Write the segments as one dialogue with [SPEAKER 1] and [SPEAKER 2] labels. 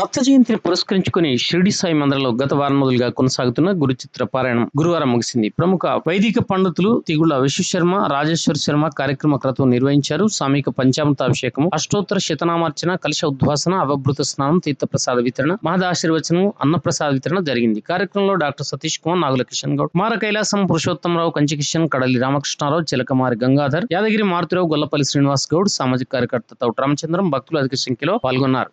[SPEAKER 1] దత్త జయంతిని పురస్కరించుకుని షిరిడి సాయి మందిరంలో గత వారం మొదలుగా కొనసాగుతున్న గురు చిత్ర పారాయణం గురువారం ముగిసింది. ప్రముఖ వైదిక పండితులు తిగుళ్ళ విశ్వశర్మ రాజేశ్వర శర్మ కార్యక్రమ క్రతువు నిర్వహించారు. సామీక పంచామృతాభిషేకము అష్టోత్తర శతనామార్చన కలశ ఉద్వాసన అవభృత స్నానం తీర్థ ప్రసాద వితరణ మహదాశీర్వచనం అన్నప్రసాద వితరణ జరిగింది. కార్యక్రమంలో డాక్టర్ సతీష్ కుమార్ నాగుల కిషన్ గౌడ్ మార కైలాసం పురుషోత్తమరావు కంచి కిషన్ కడలి రామకృష్ణారావు చిలకమారి గంగాధర్ యాదగిరి మారుతిరావు గొల్లపల్లి శ్రీనివాస్ గౌడ్ సామాజిక కార్యకర్త తౌట రామచంద్రం భక్తులు అధిక సంఖ్యలో పాల్గొన్నారు.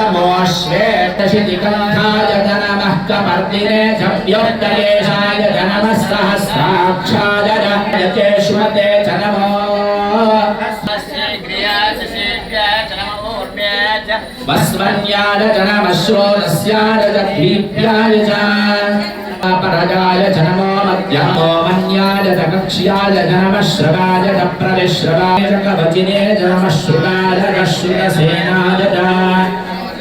[SPEAKER 2] उच्चये स्तेनानां मदये स्नायूनां पतये नमो नमो निचेरणे नमो नम उष्णे शिवे तथाने यष्टवो नमो नमः भ्यष्टयानेभ्यष्टवो नष्टवो नमो नमो श्वेतशितिकन्धाय नमः कपर्दिने झव्योत्तरेशाय च नमः सहस्राक्षाय चेष्मते च नमो वस्वन्याय च नमः श्रोतस्याय च दीप्याय च परजाय च नमो मध्यमो मन्याय च कक्ष्याय च नमः श्रवाय च प्रविश्रवाय च कवचिने च नमः श्रुताय च श्रुतसेनाय च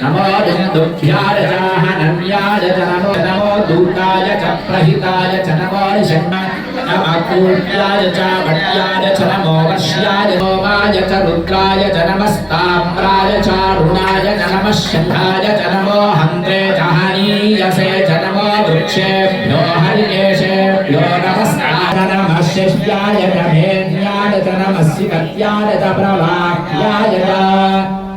[SPEAKER 2] नमो दुन्दुभ्याय च हनन्याय च नमो नमो दूताय च प्रहिताय च नमो निषण्ण नमकूर्याय च भट्याय च नमो वर्ष्याय नमोमाय च रुद्राय च नमस्ताम्राय च रुणाय च नमः शङ्खाय च नमो हन्त्रे च हनीयसे च नमो वृक्षेभ्यो हरिकेशेभ्यो नमस्कार नमः शिष्याय च मेन्याय च नमः शिवत्याय च प्रवाह्याय च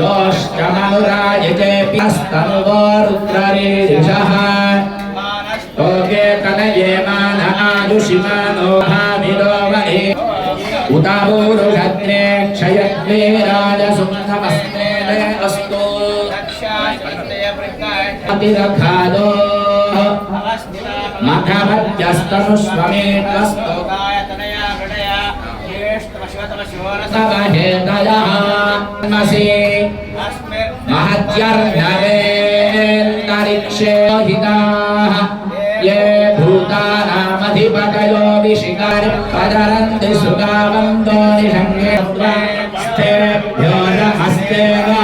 [SPEAKER 2] योष्टमनुरायजेऽपि हस्तनुवो रुद्ररीरिषः लोके तनये मान आयुषिमानो भामिनो महे उदापूरुषत्रे क्षयज्ञीराय सुन्दमस्ते अस्तु अतिरखादो मखमध्यस्तनुष्वमेतस्तु नवहेतयः नमसि महत्यर्णवेन्दरिक्षे हिताः ये भूतानामधिपतयो विशिकारि पदरन्ति सुगावन्तो निषङ्गेभ्यो नमस्ते वामृतयन्तं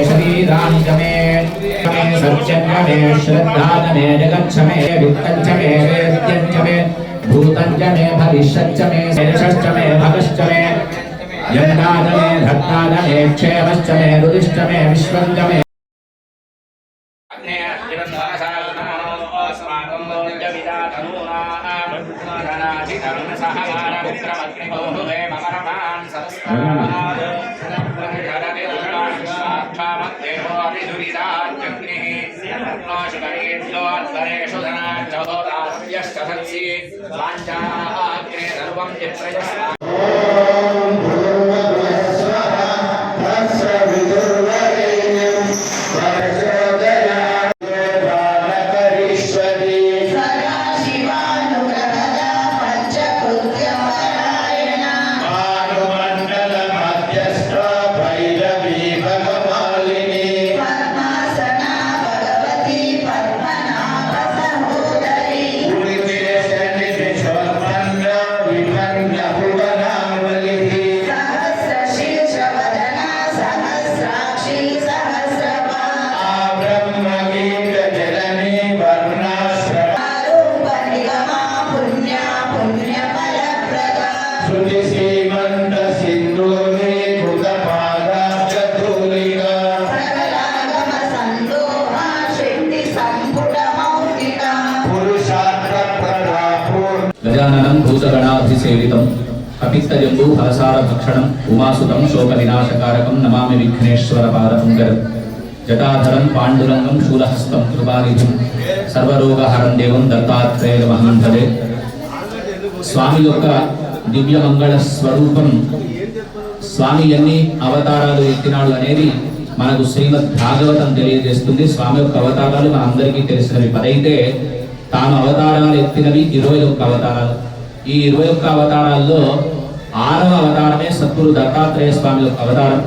[SPEAKER 2] दर्शन्य मे श्रद्धान मे जगच्छ मे वित्तञ्च मे वेद्यञ्च मे भूतञ्च मे भविष्यच्च मे भगश्च मे यन्नाद मे मे क्षेमश्च मे रुदिश्च मे
[SPEAKER 3] Yeah. कर्णाशकरेषु धनाश्च धन्सि
[SPEAKER 2] वाञ्चाग्रे सर्वं यत्र గజాననం భూతగణాభిసేవితం కపిత్తజంబూ ఫలసార భక్షణం ఉమాసుతం శోక వినాశకారకం నమామి విఘ్నేశ్వర పాదపంకరం జటాధరం పాండురంగం శూలహస్తం కృపానిధిం సర్వరోగహరం దేవం దత్తాత్రేయ మహంభదే స్వామి యొక్క దివ్య మంగళ స్వరూపం స్వామి ఎన్ని అవతారాలు ఎత్తినాడు అనేది మనకు శ్రీమద్ భాగవతం తెలియజేస్తుంది. స్వామి యొక్క అవతారాలు మనందరికీ తెలిసినవి. పదైతే తాను అవతారాలు ఎత్తినవి ఇరవై ఒక్క అవతారాలు. ఈ ఇరవై ఒక్క అవతారాల్లో ఆరవ అవతారమే సద్గురు దత్తాత్రేయ స్వామి యొక్క అవతారం.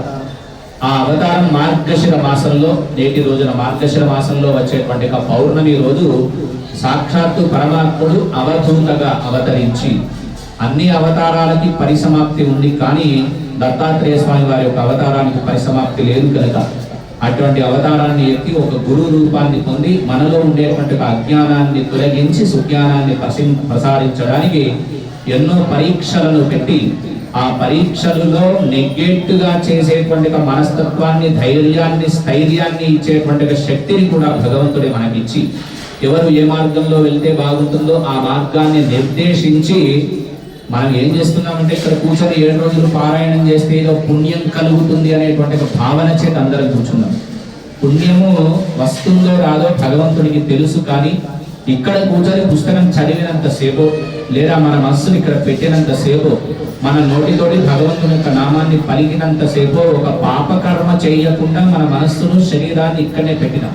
[SPEAKER 2] ఆ అవతారం మార్గశిర మాసంలో నేటి రోజున మార్గశిర మాసంలో వచ్చేటువంటి ఒక పౌర్ణమి రోజు సాక్షాత్తు పరమాత్ముడు అవధూతగా అవతరించి అన్ని అవతారాలకి పరిసమాప్తి ఉంది కానీ దత్తాత్రేయ స్వామి వారి యొక్క అవతారానికి పరిసమాప్తి లేదు కనుక అటువంటి అవతారాన్ని ఎత్తి ఒక గురు రూపాన్ని పొంది మనలో ఉండేటువంటి అజ్ఞానాన్ని తొలగించి సుజ్ఞానాన్ని ప్రసి- ప్రసారించడానికి ఎన్నో పరీక్షలను పెట్టి ఆ పరీక్షలలో నెగ్గేట్టుగా చేసేటువంటి మనస్తత్వాన్ని ధైర్యాన్ని స్థైర్యాన్ని ఇచ్చేటువంటి శక్తిని కూడా భగవంతుడే మనకిచ్చి ఎవరు ఏ మార్గంలో వెళ్తే బాగుంటుందో ఆ మార్గాన్ని నిర్దేశించి మనం ఏం చేస్తున్నామంటే ఇక్కడ కూర్చొని ఏడు రోజులు పారాయణం చేస్తే ఏదో పుణ్యం కలుగుతుంది అనేటువంటి ఒక భావన చేత అందరం కూర్చున్నాం. పుణ్యము వస్తుందో రాదో భగవంతుడికి తెలుసు కానీ ఇక్కడ కూర్చొని పుస్తకం చదివినంత సేపు లేదా మన మనస్సును ఇక్కడ పెట్టినంత సేపు మన నోటితోటి భగవంతుని యొక్క నామాన్ని పలికినంత సేపు ఒక పాపకర్మ చేయకుండా మన మనస్సును శరీరాన్ని ఇక్కడనే పెట్టినాం.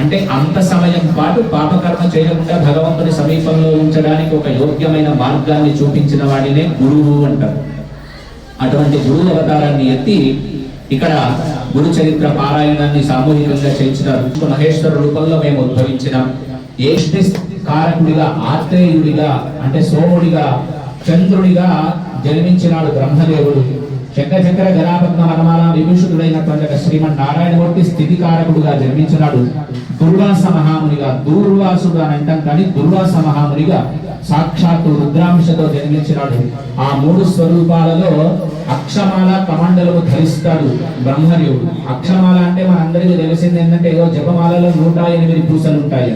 [SPEAKER 2] అంటే అంత సమయం పాటు పాపకర్మ చేయకుండా భగవంతుని సమీపంలో ఉంచడానికి ఒక యోగ్యమైన మార్గాన్ని చూపించిన వాడినే గురువు అంటారు. అటువంటి గురువు అవతారాన్ని ఎత్తి ఇక్కడ గురు చరిత్ర పారాయణాన్ని సామూహికంగా చేయించినారు. మహేశ్వర రూపంలో మేము ఉద్భవించినాం. ఏష్టి కారకుడిగా ఆత్రేయుడిగా అంటే సోముడిగా చంద్రుడిగా జన్మించినాడు బ్రహ్మదేవుడు. శంకచక్ర గణాపద్మ వనమాల విభూషితుడైనటువంటి ఒక శ్రీమన్ నారాయణమూర్తి స్థితికారకుడుగా జన్మించినాడు. దుర్వాస మహామునిగా దూర్వాసుడు అని అంటాం కానీ దుర్వాస మహామునిగా సాక్షాత్తు రుద్రాంశతో జన్మించినాడు. ఆ మూడు స్వరూపాలలో అక్షమాల కమండలము ధరిస్తాడు బ్రహ్మదేవుడు. అక్షమాల అంటే మనందరికీ తెలిసింది ఏంటంటే ఏదో జపమాలలో నూట ఎనిమిది పూసలు ఉంటాయి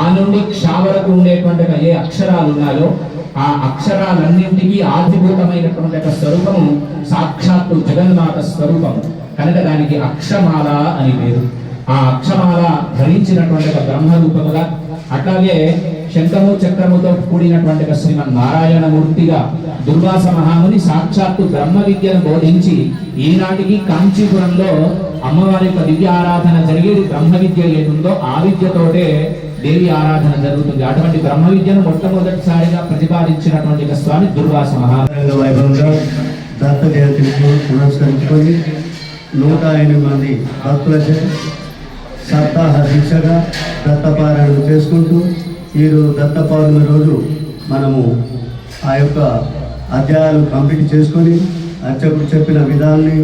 [SPEAKER 2] ఆ నుండి క్ష వరకు ఉండేటువంటి ఏ అక్షరాలు ఉన్నాయో ఆ అక్షరాలన్నింటికీ ఆధిభూతమైనటువంటి ఒక స్వరూపము సాక్షాత్తు జగన్మాత స్వరూపం కనుక దానికి అక్షమాల అని పేరు. ఆ అక్షమాల ధరించినటువంటి ఒక బ్రహ్మ రూపముగా అట్లాగే శంఖము చక్రముతో కూడినటువంటి ఒక శ్రీమన్ నారాయణమూర్తిగా దుర్వాస మహాముని సాక్షాత్తు బ్రహ్మ విద్యను బోధించి ఈనాటికి కాంచీపురంలో అమ్మవారి యొక్క దివ్య ఆరాధన జరిగేది బ్రహ్మ విద్య ఏదుందో ఆ విద్యతోటే దేవి ఆరాధన జరుగుతుంది. అటువంటి బ్రహ్మ విద్యను మొట్టమొదటిసారిగా ప్రతిపాదించినటువంటి స్వామి దుర్వాస మహా
[SPEAKER 4] వైభవంగా దత్త జయంతిని పురస్కరించుకొని నూట ఎనిమిది మంది భక్తులచే సప్తాహ శిక్షగా దత్తపారాయణ చేసుకుంటూ ఈరోజు దత్త పౌర్ణమి రోజు మనము ఆ యొక్క అధ్యాయాలు కంప్లీట్ చేసుకొని అర్చకుడు చెప్పిన విధాన్ని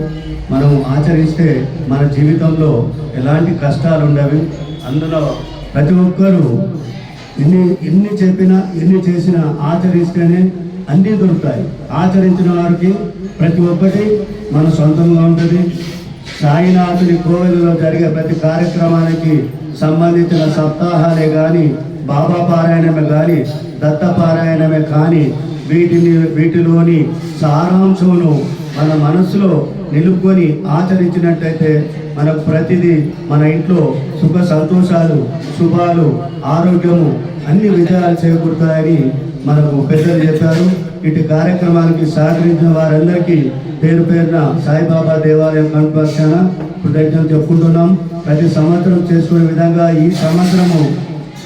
[SPEAKER 4] మనము ఆచరిస్తే మన జీవితంలో ఎలాంటి కష్టాలు ఉండవి అందులో ప్రతి ఒక్కరూ ఎన్ని ఎన్ని చెప్పినా ఎన్ని చేసినా ఆచరిస్తేనే అన్నీ దొరుకుతాయి. ఆచరించిన వారికి ప్రతి ఒక్కటి మన సొంతంగా ఉంటుంది. సాయినాథుని కోవెలలో జరిగే ప్రతి కార్యక్రమానికి సంబంధించిన సప్తాహాలే కానీ బాబా పారాయణమే కానీ దత్తపారాయణమే కానీ వీటిని వీటిలోని సారాంశమును మన మనసులో నిలుపుకొని ఆచరించినట్టయితే మనకు ప్రతిదీ మన ఇంట్లో సుఖ సంతోషాలు శుభాలు ఆరోగ్యము అన్ని విజయాలు చేకూరుతాయని మనకు పెద్దలు చెప్పారు. ఇటు కార్యక్రమానికి సహకరించిన వారందరికీ పేరు పేరున సాయిబాబా దేవాలయం కనుపక్షాన కృతజ్ఞతలు చెప్పుకుంటున్నాం. ప్రతి సంవత్సరం చేసుకునే విధంగా ఈ సంవత్సరము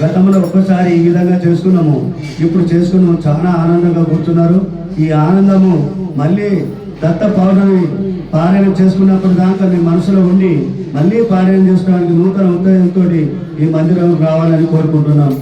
[SPEAKER 4] గతంలో ఒక్కసారి ఈ విధంగా చేసుకున్నాము. ఇప్పుడు చేసుకున్నాము చాలా ఆనందంగా కూర్చున్నారు. ఈ ఆనందము మళ్ళీ దత్త పౌర్ణమి పారాయణం చేసుకున్నప్పుడు దాకా మీ మనసులో ఉండి మళ్ళీ పారాయణం చేసుకోవడానికి నూతన ఉత్తేజంతో ఈ మందిరం రావాలని కోరుకుంటున్నాం.